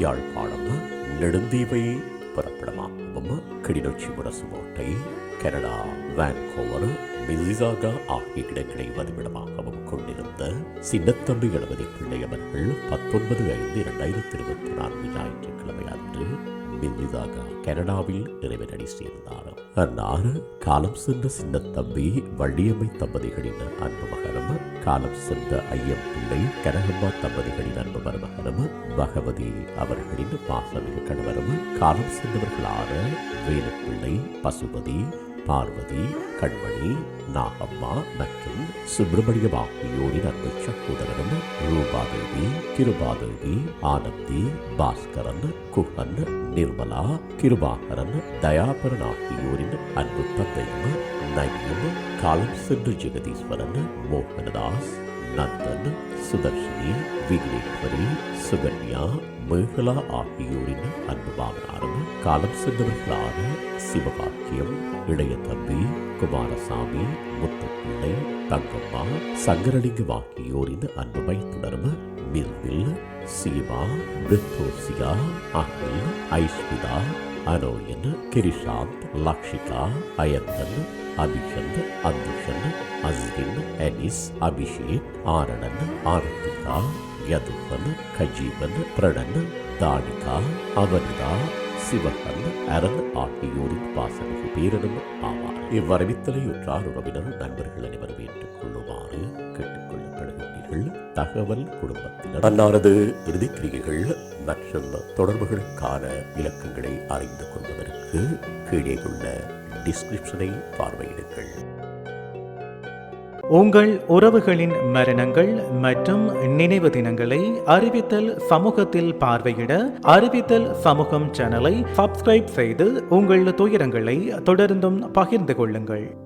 யாழ்ப்பாணம் நெடுந்தீவை பிறப்பிடமாகவும் Kilinochchi Murasumoddai Canada Vancouver Mississauga ஆகிய இடங்களை வதிவிடமாகவும் கொண்டிருந்த சின்னத்தம்பி கணபதி பிள்ளை அவர்கள் பத்தொன்பது ஐந்து இரண்டாயிரத்தி இருபத்தி நான்கு ஞாயிற்றுக்கிழமை அன்று மிசிசாகா கனடாவில் இறைவனடி சேர்ந்தார் அந்நாறு காலம் சென்ற சின்ன தம்பி வள்ளியம்மை தம்பதிகளின் அன்பு மகனும் காலம் சென்ற ஐயம் பிள்ளை கனகம்மா தம்பதிகளின் அன்பு மருமகனும் பகவதி அவர்களின் பாசமிகு கணவரும் காலம் சென்றவர்களான வேலுப்பிள்ளை பசுபதி பார்வதி கண்மணி நாகம்மா மற்றும் சுப்பிரமணியம் ஆகியோரின் அன்பு சகோதரனும் ரூபாதேவி கிருபாதேவி ஆனந்தி பாஸ்கரன் குஹன் நிர்மலா கிருபாகரன் தயாபரன் ஆகியோரின் அன்பு தந்தையும் நயம் காலம் சென்று ஜெகதீஸ்வரன் மோகனதாஸ் நந்தன் சுதர்ஷினி விக்னேஸ்வரி சுகன்யா மேகலா ஆகியோரின் அன்பு மாமனாரும் காலம் சென்றவர்களான சிவபாக்கியம் இளைய தம்பி குமாரசாமி முத்துப்பிள்ளை தங்கம்மா சங்கரலிங்கம் ஆகியோரின் அன்பு மைத்துனரும் மில்வில் சீமா பிரித்தோசியா அகில் ஐஸ்விதா அனோயன் கிரிஷாந்த் லக்ஷிகா அயந்தன் அபிஷந்த் அந்துஷன் அஸ்வின் அனிஸ் அபிஷேக் ஆரணன் ஆர்த்திகா யதுகன் கஜீவன் பிரணன் தானிகா அவனிதா சிவகன் அரண் ஆகியோரின் பாசமிகு பேரனும் ஆவார். இவ்வரவித்தலை உற்றார் உறவினர் நண்பர்கள் அனைவரும் ஏற்றுக் கொள்ளுமாறு கேட்டுக்கொள்ளப்படுகின்றீர்கள் தகவல் குடும்பத்தினர். அன்னாரது இறுதிக்கிரியைகள் மற்றும் தொடர்புகளுக்கான இலக்கங்களை அறிந்து கொள்வதற்கு கீழே உள்ள டிஸ்கிரிப்ஷனை பார்வையிடுங்கள். உங்கள் உறவுகளின் மரணங்கள் மற்றும் நினைவு தினங்களை அறிவித்தல் சமூகத்தில் பார்வையிட அறிவித்தல் சமூகம் சேனலை சப்ஸ்கிரைப் செய்து உங்கள் துயரங்களை தொடர்ந்தும் பகிர்ந்து கொள்ளுங்கள்.